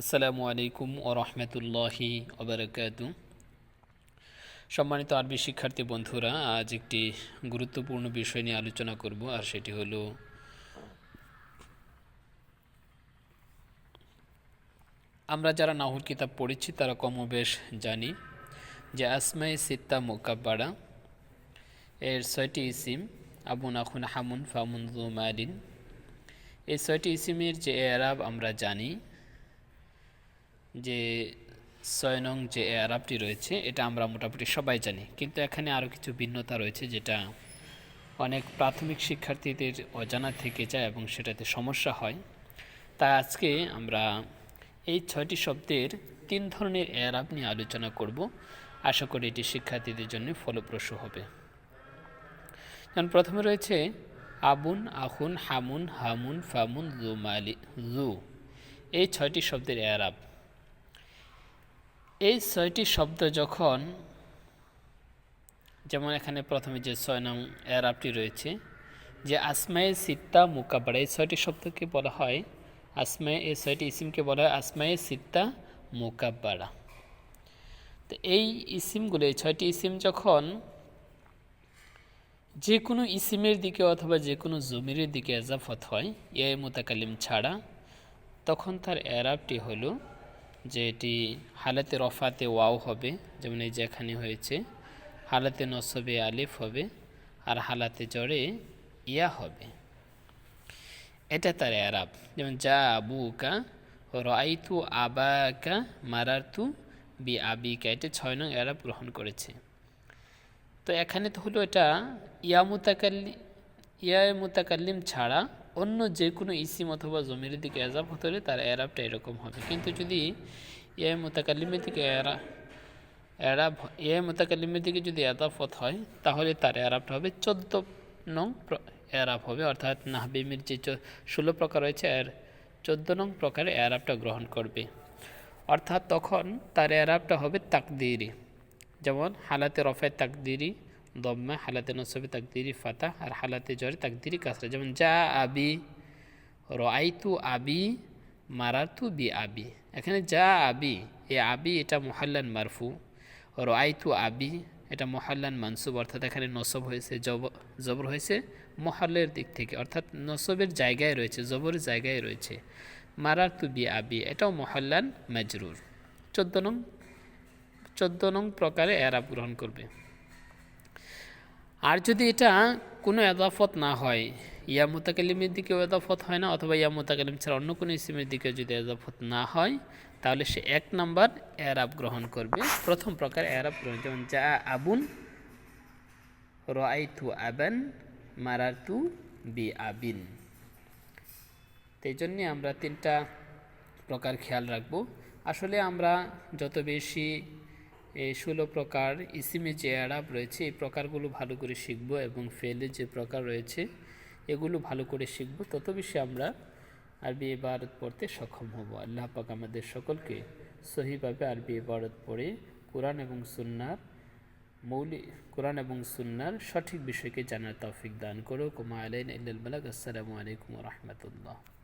আসসালামু আলাইকুম ও রহমতুল্লাহি ওবরাকাতু সম্মানিত আরবি শিক্ষার্থী বন্ধুরা, আজ একটি গুরুত্বপূর্ণ বিষয় নিয়ে আলোচনা করব, আর সেটি হলো আমরা যারা নাহুর কিতাব পড়েছি, তারা কমবেশ জানি যে আসমাই সিত্তা মোকাব্বাড়া এর ছয়টি ইসিম আবুন আখুন হামুন ফামুন জুমালিন এই ছয়টি ইসিমের যে এরাব আমরা জানি, যে ছয় নং যে এরাবটি রয়েছে, এটা আমরা মোটামুটি সবাই জানি। কিন্তু এখানে আরও কিছু ভিন্নতা রয়েছে যেটা অনেক প্রাথমিক শিক্ষার্থীদের অজানা থেকে যায় এবং সেটাতে সমস্যা হয়। তাই আজকে আমরা এই ছয়টি শব্দের তিন ধরনের এরাব নিয়ে আলোচনা করব। আশা করি এটি শিক্ষার্থীদের জন্য ফলপ্রসূ হবে। যেমন প্রথমে রয়েছে আবুন আহুন হামুন হামুন, ফামুন, জু, মালি, জু। এই ছয়টি শব্দের এরাব এই ছয়টি শব্দ যখন, যেমন এখানে প্রথমে যে ছয় নং এরাবটি রয়েছে, যে আসমায়ে সিত্তা মোকাবাড়া এই ছয়টি শব্দকে বলা হয়, আসমায়ে, এই ছয়টি ইসিমকে বলা হয় আসমায়ে সিত্তা মোকাব্বাড়া তো এই ইসিমগুলো, এই ছয়টি ইসিম যখন যে কোনো ইসিমের দিকে অথবা যে কোনো জমিরের দিকে এজাফত হয়, এ মোতাকালিম ছাড়া, তখন তার এরাবটি হলো যে এটি হালাতে রফাতে ওয়াও হবে, যেমন এই যে এখানে হয়েছে, হালাতে নসবে আলিফ হবে, আর হালাতে জড়ে ইয়া হবে। এটা তার এরাব। যেমন যা আবুকা রাইতু আবাকা মারারতু বি আবিকা। এটা ছয় নং এরাব গ্রহণ করেছে। তো এখানে তো হলো এটা, ইয়া মুতাকাল্লি, ইয়া মুতাকাল্লিম ছাড়া অন্য যে কোনো ইসিম অথবা জমির দিকে এজাব হতে হলে তার এরাবটা এরকম হবে। কিন্তু যদি ইয়া মুতাকাল্লিমের দিকে এরা, এরাব, ইয়া মুতাকাল্লিমের দিকে যদি এদাফত হয়, তাহলে তার এরাবটা হবে চোদ্দ নং এরাব হবে। অর্থাৎ নাহবিমির যে ষোলো প্রকার রয়েছে, এর চোদ্দ নং প্রকারে এরাবটা গ্রহণ করবে। অর্থাৎ তখন তার এরাবটা হবে তাকদিরি। যেমন হালাতে রফায় তাকদিরি, দম্মা হালাতে নসবে তাকদিরি ফাতা, আর হালাতে জ্বরে তাকদিরি কাসরা। যেমন যা আবি রাইতু আবি, মারাতু বি আবি। এখানে যা আবি, এ আবি এটা মোহাল্লান মারফু রাইতু আবি এটা মহাল্লান মানসুব, অর্থাৎ এখানে নসব হয়েছে, জব, জবর হয়েছে মহল্লের দিক থেকে, অর্থাৎ নসবের জায়গায় রয়েছে, জবরের জায়গায় রয়েছে। মারাতু বি আবি এটাও মহল্লান মাজরুর। চোদ্দ নং চোদ্দ নং প্রকারে এরাব গ্রহণ করবে। আর যদি এটা কোনো এদাফত না হয়, ইয়া মোতাকালিমের দিকেও এদাফত হয় না, অথবা ইয়া মোতাকালিম ছাড়া অন্য কোনো ইসিমের দিকে যদি এদাফত না হয়, তাহলে সে এক নাম্বার এরাব গ্রহণ করবে। প্রথম প্রকার এরাব গ্রহণ, যেমন যা আবুন রাইতু আবান মারাতু বি আবিন এই জন্যে আমরা তিনটা প্রকার খেয়াল রাখব। আসলে আমরা যত বেশি ষোলো প্রকার ইসিমে যে অ্যাডাপ রয়েছে, এই প্রকারগুলো ভালো করে শিখব এবং ফেলে যে প্রকার রয়েছে, এগুলো ভালো করে শিখব। তত বেশি আমরা আরবি ইবারত পড়তে সক্ষম হব। আল্লাহ পাক আমাদের সকলকে সহিভাবে আরবি ইবারত পড়ে কোরআন এবং সুন্নার মৌলিক কোরআন এবং সুন্নার সঠিক বিষয়কে জানার তৌফিক দান করো কুমা আলাইন ইল্লাল মালাক আসসালামু আলাইকুম রহমতুল্লাহ।